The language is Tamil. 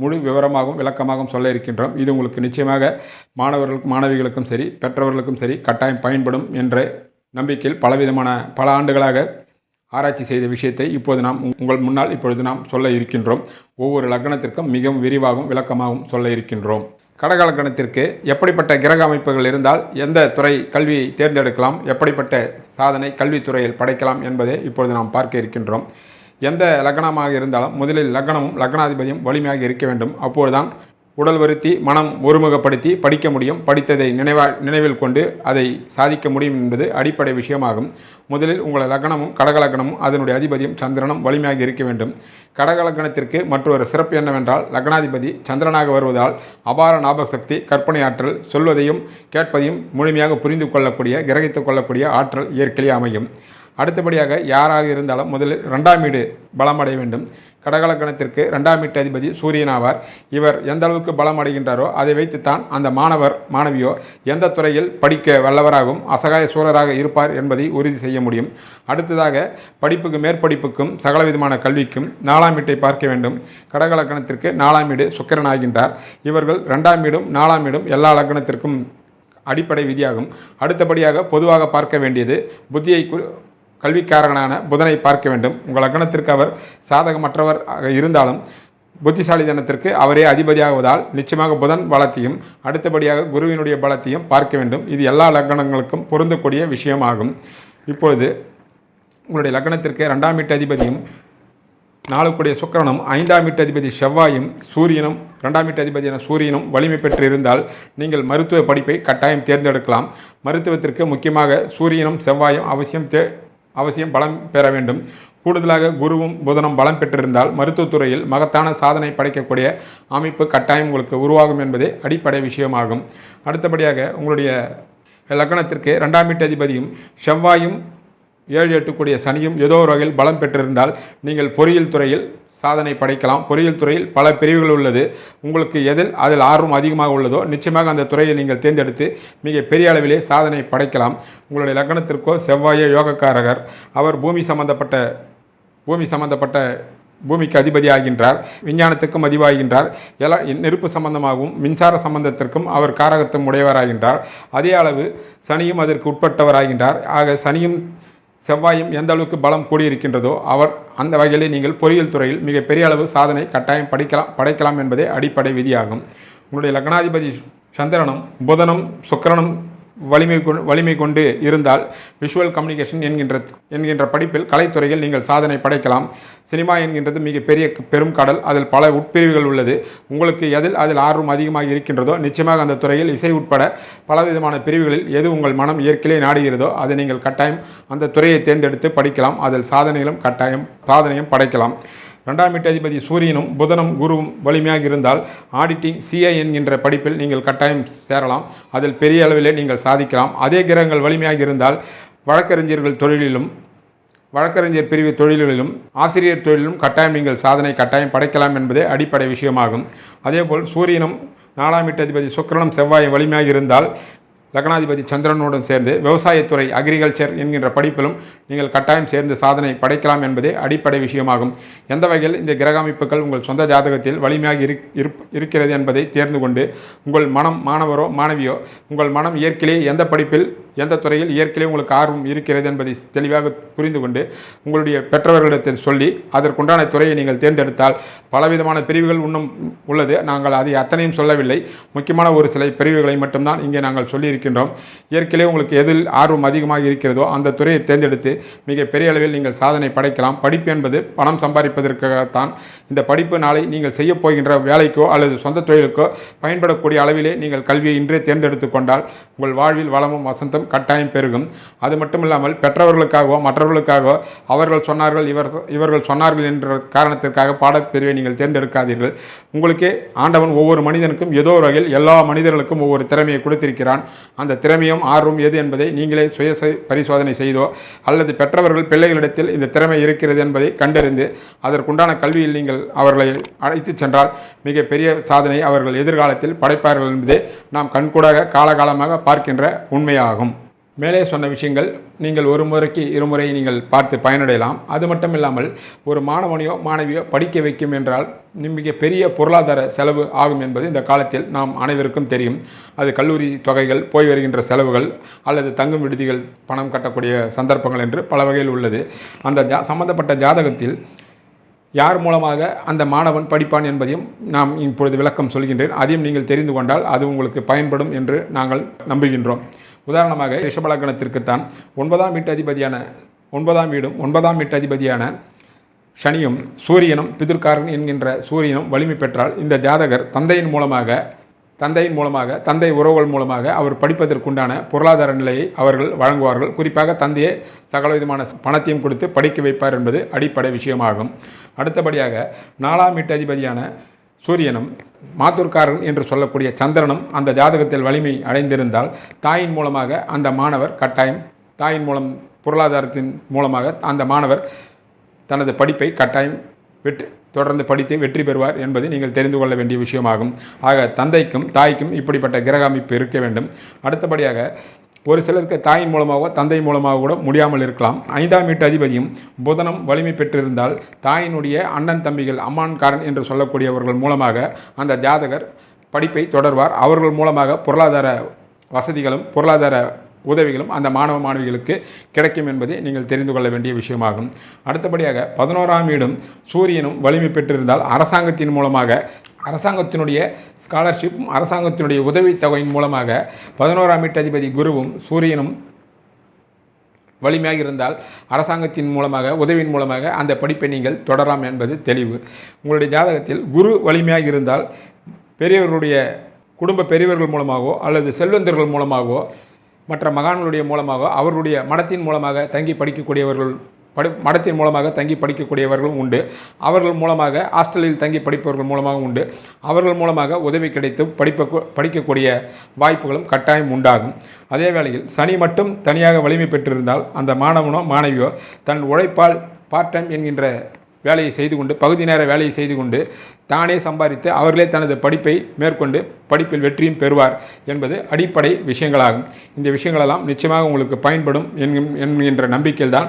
முழு விவரமாகவும் விளக்கமாகவும் சொல்ல இருக்கின்றோம். இது உங்களுக்கு நிச்சயமாக மாணவர்களுக்கும் மாணவிகளுக்கும் சரி பெற்றவர்களுக்கும் சரி கட்டாயம் பயன்படும் என்ற நம்பிக்கையில் பலவிதமான பல ஆண்டுகளாக ஆராய்ச்சி செய்த விஷயத்தை இப்போது நாம் உங்கள் முன்னால் இப்பொழுது நாம் சொல்ல இருக்கின்றோம். ஒவ்வொரு லக்னத்திற்கும் மிகவும் விரிவாகவும் விளக்கமாகவும் சொல்ல இருக்கின்றோம். கடக லக்னத்திற்கு எப்படிப்பட்ட கிரக அமைப்புகள் இருந்தால் எந்த துறை கல்வியை தேர்ந்தெடுக்கலாம் எப்படிப்பட்ட சாதனை கல்வித்துறையில் படைக்கலாம் என்பதை இப்பொழுது நாம் பார்க்க இருக்கின்றோம். எந்த லக்னமாக இருந்தாலும் முதலில் லக்னமும் லக்னாதிபதியும் வலிமையாக இருக்க வேண்டும். அப்போதுதான் உடல் வருத்தி மனம் ஒருமுகப்படுத்தி படிக்க முடியும். படித்ததை நினைவா நினைவில் கொண்டு அதை சாதிக்க முடியும் என்பது அடிப்படை விஷயமாகும். முதலில் உங்கள் லக்னமும் கடக லக்னமும் அதனுடைய அதிபதியும் சந்திரனும் வலிமையாக இருக்க வேண்டும். கடக லக்னத்திற்கு மற்றொரு சிறப்பு என்னவென்றால் லக்னாதிபதி சந்திரனாக வருவதால் அபார ஞாபக சக்தி கற்பனை ஆற்றல் சொல்வதையும் கேட்பதையும் முழுமையாக புரிந்து கொள்ளக்கூடிய கிரகித்துக் கொள்ளக்கூடிய ஆற்றல் இயற்கையே அமையும். அடுத்தபடியாக யாராக இருந்தாலும் முதலில் ரெண்டாம் வீடு பலம் அடைய வேண்டும். கடகலக்கணத்திற்கு ரெண்டாம் வீட்டு அதிபதி சூரியன் ஆவார். இவர் எந்த அளவுக்கு பலம் அடைகின்றாரோ அதை வைத்துத்தான் அந்த மாணவர் மாணவியோ எந்த துறையில் படிக்க வல்லவராகவும் அசகாய சூழராக இருப்பார் என்பதை உறுதி செய்ய முடியும். அடுத்ததாக படிப்புக்கு மேற்படிப்புக்கும் சகலவிதமான கல்விக்கும் நாலாம் வீட்டை பார்க்க வேண்டும். கடகலக்கணத்திற்கு நாலாம் வீடு சுக்கிரன் ஆகின்றார். இவர்கள் ரெண்டாம் வீடும் நாலாம் வீடும் எல்லா லக்னத்திற்கும் அடிப்படை விதியாகும். அடுத்தபடியாக பொதுவாக பார்க்க வேண்டியது புத்தியை கல்விக்காரகனான புதனை பார்க்க வேண்டும். உங்கள் லக்னத்திற்கு அவர் சாதகமற்றவர் இருந்தாலும் புத்திசாலி தினத்திற்கு அவரே அதிபதியாகுவதால் நிச்சயமாக புதன் பலத்தையும் அடுத்தபடியாக குருவினுடைய பலத்தையும் பார்க்க வேண்டும். இது எல்லா லக்னங்களுக்கும் பொருந்தக்கூடிய விஷயமாகும். இப்பொழுது உங்களுடைய லக்னத்திற்கு ரெண்டாம் வீட்டு அதிபதியும் நாளுக்குடைய சுக்கரனும் ஐந்தாம் வீட்டு அதிபதி செவ்வாயும் சூரியனும் ரெண்டாம் வீட்டு அதிபதியான சூரியனும் வலிமை பெற்று இருந்தால் நீங்கள் மருத்துவ படிப்பை கட்டாயம் தேர்ந்தெடுக்கலாம். மருத்துவத்திற்கு முக்கியமாக சூரியனும் செவ்வாயும் அவசியம் தே அவசியம் பலம் பெற வேண்டும். கூடுதலாக குருவும் புதனும் பலம் பெற்றிருந்தால் மருத்துவத்துறையில் மகத்தான சாதனை படைக்கக்கூடிய அமைப்பு கட்டாயம் உங்களுக்கு உருவாகும் என்பதே அடிப்படை விஷயமாகும். அடுத்தபடியாக உங்களுடைய லக்னத்திற்கு ரெண்டாம் வீட்டு அதிபதியும் செவ்வாயும் ஏழு எட்டுக்கூடிய சனியும் ஏதோ ஒரு வகையில் பலம் பெற்றிருந்தால் நீங்கள் பொறியியல் துறையில் சாதனை படைக்கலாம். பொறியியல் துறையில் பல பிரிவுகள் உள்ளது. உங்களுக்கு எதில் அதில் ஆர்வம் அதிகமாக உள்ளதோ நிச்சயமாக அந்த துறையை நீங்கள் தேர்ந்தெடுத்து மிக பெரிய அளவிலே சாதனை படைக்கலாம். உங்களுடைய லக்னத்திற்கோ செவ்வாய யோகக்காரகர். அவர் பூமி சம்பந்தப்பட்ட பூமி சம்பந்தப்பட்ட பூமிக்கு அதிபதி ஆகின்றார். விஞ்ஞானத்துக்கும் அதிபாகின்றார் எல்லா நெருப்பு சம்பந்தமாகவும் மின்சார சம்பந்தத்திற்கும் அவர் காரகத்தும் உடையவராகின்றார். அதே அளவு சனியும் அதற்கு உட்பட்டவராகின்றார். ஆக சனியும் செவ்வாயும் எந்த அளவுக்கு பலம் கூடியிருக்கின்றதோ அவர் அந்த வகையிலே நீங்கள் பொறியியல் துறையில் மிகப்பெரிய அளவு சாதனை கட்டாயம் படிக்கலாம் படைக்கலாம் என்பதே அடிப்படை விதியாகும். உங்களுடைய லக்னாதிபதி சந்திரனும் புதனும் சுக்கரனும் வலிமை கொண்டு வலிமை கொண்டு இருந்தால் விஷுவல் கம்யூனிகேஷன் என்கின்ற என்கின்ற படிப்பில் கலைத்துறையில் நீங்கள் சாதனை படைக்கலாம். சினிமா என்கின்றது மிகப்பெரிய பெரும் கடல். அதில் பல உட்பிரிவுகள் உள்ளது. உங்களுக்கு எதில் அதில் ஆர்வம் அதிகமாக இருக்கின்றதோ நிச்சயமாக அந்த துறையில் இசை உட்பட பலவிதமான பிரிவுகளில் எது உங்கள் மனம் இயற்கையிலே நாடுகிறதோ அதை நீங்கள் கட்டாயம் அந்த துறையை தேர்ந்தெடுத்து படிக்கலாம். அதில் சாதனைகளும் கட்டாயம் சாதனையும் படைக்கலாம். ரெண்டாம் வீட்டு அதிபதி சூரியனும் புதனும் குருவும் வலிமையாக இருந்தால் ஆடிட்டிங் சிஐ என்கின்ற படிப்பில் நீங்கள் கட்டாயம் சேரலாம். அதில் பெரிய அளவிலே நீங்கள் சாதிக்கலாம். அதே கிரகங்கள் வலிமையாக இருந்தால் வழக்கறிஞர்கள் தொழிலிலும் வழக்கறிஞர் பிரிவு தொழில்களிலும் ஆசிரியர் தொழிலிலும் கட்டாயம் நீங்கள் சாதனை கட்டாயம் படைக்கலாம் என்பதே அடிப்படை விஷயமாகும். அதேபோல் சூரியனும் நாலாம் வீட்டு அதிபதி சுக்கிரனும் செவ்வாயும் வலிமையாக இருந்தால் லக்னாதிபதி சந்திரனுடன் சேர்ந்து விவசாயத்துறை அக்ரிகல்ச்சர் என்கின்ற படிப்பிலும் நீங்கள் கட்டாயம் சேர்ந்து சாதனை படைக்கலாம் என்பதே அடிப்படை விஷயமாகும். எந்த வகையில் இந்த கிரக அமைப்புகள் உங்கள் சொந்த ஜாதகத்தில் வலிமையாக இருப்- இருக்கிறது என்பதை தேர்ந்து கொண்டு உங்கள் மனம் மாணவரோ மாணவியோ உங்கள் மனம் இயற்கையிலே எந்த படிப்பில் எந்த துறையில் இயற்கையிலே உங்களுக்கு ஆர்வம் இருக்கிறது என்பதை தெளிவாக புரிந்து கொண்டு உங்களுடைய பெற்றவர்களிடத்தில் சொல்லி அதற்குண்டான துறையை நீங்கள் தேர்ந்தெடுத்தால் பலவிதமான பிரிவுகள் இன்னும் உள்ளது. நாங்கள் அதை அத்தனையும் சொல்லவில்லை. முக்கியமான ஒரு சில பிரிவுகளை மட்டும்தான் இங்கே நாங்கள் சொல்லியிருக்கின்றோம். இயற்கையிலே உங்களுக்கு எதில் ஆர்வம் அதிகமாக இருக்கிறதோ அந்த துறையை தேர்ந்தெடுத்து மிக பெரிய அளவில் நீங்கள் சாதனை படைக்கலாம். படிப்பு என்பது பணம் சம்பாதிப்பதற்காகத்தான். இந்த படிப்பு நாளை நீங்கள் செய்ய போகின்ற வேலைக்கோ அல்லது சொந்த தொழிலுக்கோ பயன்படக்கூடிய அளவிலே நீங்கள் கல்வியை இன்றே தேர்ந்தெடுத்து கொண்டால் உங்கள் வாழ்வில் வளமும் வசந்தம் கட்டாயம் பெருகும். அது மட்டும் இல்லாமல் பெற்றவர்களுக்காகவோ மற்றவர்களுக்காகவோ அவர்கள் சொன்னார்கள் இவர் இவர்கள் சொன்னார்கள் என்ற காரணத்திற்காக பாடப்பிரிவை நீங்கள் தேர்ந்தெடுக்காதீர்கள். உங்களுக்கே ஆண்டவன் ஒவ்வொரு மனிதனுக்கும் ஏதோ ஒரு வகையில் எல்லா மனிதர்களுக்கும் ஒவ்வொரு திறமையை கொடுத்திருக்கிறான். அந்த திறமையும் ஆர்வம் எது என்பதை நீங்களே சுய பரிசோதனை செய்தோ அல்லது பெற்றவர்கள் பிள்ளைகளிடத்தில் இந்த திறமை இருக்கிறது என்பதை கண்டறிந்து அதற்குண்டான கல்வியில் நீங்கள் அவர்களை அழைத்து சென்றால் மிகப்பெரிய சாதனை அவர்கள் எதிர்காலத்தில் படைப்பார்கள் என்பதே நாம் கண்கூடாக காலகாலமாக பார்க்கின்ற உண்மையாகும். மேலே சொன்ன விஷயங்கள் நீங்கள் ஒரு முறைக்கு இருமுறை நீங்கள் பார்த்து பயனடையலாம். அது மட்டும் இல்லாமல் ஒரு மாணவனையோ மாணவியோ படிக்க வைக்கும் என்றால் மிக பெரிய பொருளாதார செலவு ஆகும் என்பது இந்த காலத்தில் நாம் அனைவருக்கும் தெரியும். அது கல்லூரி தொகைகள் போய் வருகின்ற செலவுகள் அல்லது தங்கும் விடுதிகள் பணம் கட்டக்கூடிய சந்தர்ப்பங்கள் என்று பல வகையில் உள்ளது. அந்த ஜா சம்பந்தப்பட்ட ஜாதகத்தில் யார் மூலமாக அந்த மாணவன் படிப்பான் என்பதையும் நாம் இப்பொழுது விளக்கம் சொல்கின்றேன். அதையும் நீங்கள் தெரிந்து கொண்டால் அது உங்களுக்கு பயன்படும் என்று நாங்கள் நம்புகின்றோம். உதாரணமாக ரிஷபலக்கணத்திற்குத்தான் ஒன்பதாம் வீட்டு அதிபதியான ஒன்பதாம் வீடும் ஒன்பதாம் வீட்டு அதிபதியான சனியும் சூரியனும் பிதிர்காரன் என்கின்ற சூரியனும் வலிமை பெற்றால் இந்த ஜாதகர் தந்தையின் மூலமாக தந்தையின் மூலமாக தந்தை உறவுகள் மூலமாக அவர் படிப்பதற்குண்டான பொருளாதார நிலையை அவர்கள் வழங்குவார்கள். குறிப்பாக தந்தையே சகல விதமான பணத்தையும் கொடுத்து படிக்க வைப்பார் என்பது அடிப்படை விஷயமாகும். அடுத்தபடியாக நாலாம் வீட்டு அதிபதியான சூரியனும் மாத்தூர்காரன் என்று சொல்லக்கூடிய சந்திரனும் அந்த ஜாதகத்தில் வலிமை அடைந்திருந்தால் தாயின் மூலமாக அந்த மாணவர் கட்டாயம் தாயின் மூலம் பொருளாதாரத்தின் மூலமாக அந்த மாணவர் தனது படிப்பை கட்டாயம் வெற்றி தொடர்ந்து படித்து வெற்றி பெறுவார் என்பதை நீங்கள் தெரிந்து கொள்ள வேண்டிய விஷயமாகும். ஆக தந்தைக்கும் தாய்க்கும் இப்படிப்பட்ட கிரக அமைப்பு இருக்க வேண்டும். அடுத்தபடியாக ஒரு சிலருக்கு தாயின் மூலமாகவோ தந்தை மூலமாக கூட முடியாமல் இருக்கலாம். ஐந்தாம் வீட்டு அதிபதியும் புதனம் வலிமை பெற்றிருந்தால் தாயினுடைய அண்ணன் தம்பிகள் அம்மான்காரன் என்று சொல்லக்கூடியவர்கள் மூலமாக அந்த ஜாதகர் படிப்பை தொடர்வார். அவர்கள் மூலமாக பொருளாதார வசதிகளும் பொருளாதார உதவிகளும் அந்த மாணவ மாணவிகளுக்கு கிடைக்கும் என்பதை நீங்கள் தெரிந்து கொள்ள வேண்டிய விஷயமாகும். அடுத்தபடியாக பதினோராம் வீடும் சூரியனும் வலிமை பெற்றிருந்தால் அரசாங்கத்தின் மூலமாக அரசாங்கத்தினுடைய ஸ்காலர்ஷிப்பும் அரசாங்கத்தினுடைய உதவித்தொகையின் மூலமாக பதினோராம் வீட்டதிபதி குருவும் சூரியனும் வலிமையாக இருந்தால் அரசாங்கத்தின் மூலமாக உதவியின் மூலமாக அந்த படிப்பை நீங்கள் தொடரலாம் என்பது தெளிவு. உங்களுடைய ஜாதகத்தில் குரு வலிமையாக இருந்தால் பெரியவர்களுடைய குடும்ப பெரியவர்கள் மூலமாகவோ அல்லது செல்வந்தர்கள் மூலமாகவோ மற்ற மகான்களுடைய மூலமாக அவர்களுடைய மடத்தின் மூலமாக தங்கி படிக்கக்கூடியவர்கள் படி மடத்தின் மூலமாக தங்கி படிக்கக்கூடியவர்களும் உண்டு. அவர்கள் மூலமாக ஹாஸ்டலில் தங்கி படிப்பவர்கள் மூலமாகவும் உண்டு. அவர்கள் மூலமாக உதவி கிடைத்து படிப்ப படிக்கக்கூடிய வாய்ப்புகளும் கட்டாயம் உண்டாகும். அதே வேளையில் சனி மட்டும் தனியாக வலிமை பெற்றிருந்தால் அந்த மாணவனோ மாணவியோ தன் உழைப்பால் பார்ட் டைம் என்கின்ற வேலையை செய்து கொண்டு பகுதி நேர வேலையை செய்து கொண்டு தானே சம்பாதித்து அவர்களே தனது படிப்பை மேற்கொண்டு படிப்பில் வெற்றியும் பெறுவார் என்பது அடிப்படை விஷயங்களாகும். இந்த விஷயங்களெல்லாம் நிச்சயமாக உங்களுக்கு பயன்படும் என்கும் என்கின்ற நம்பிக்கையில்தான்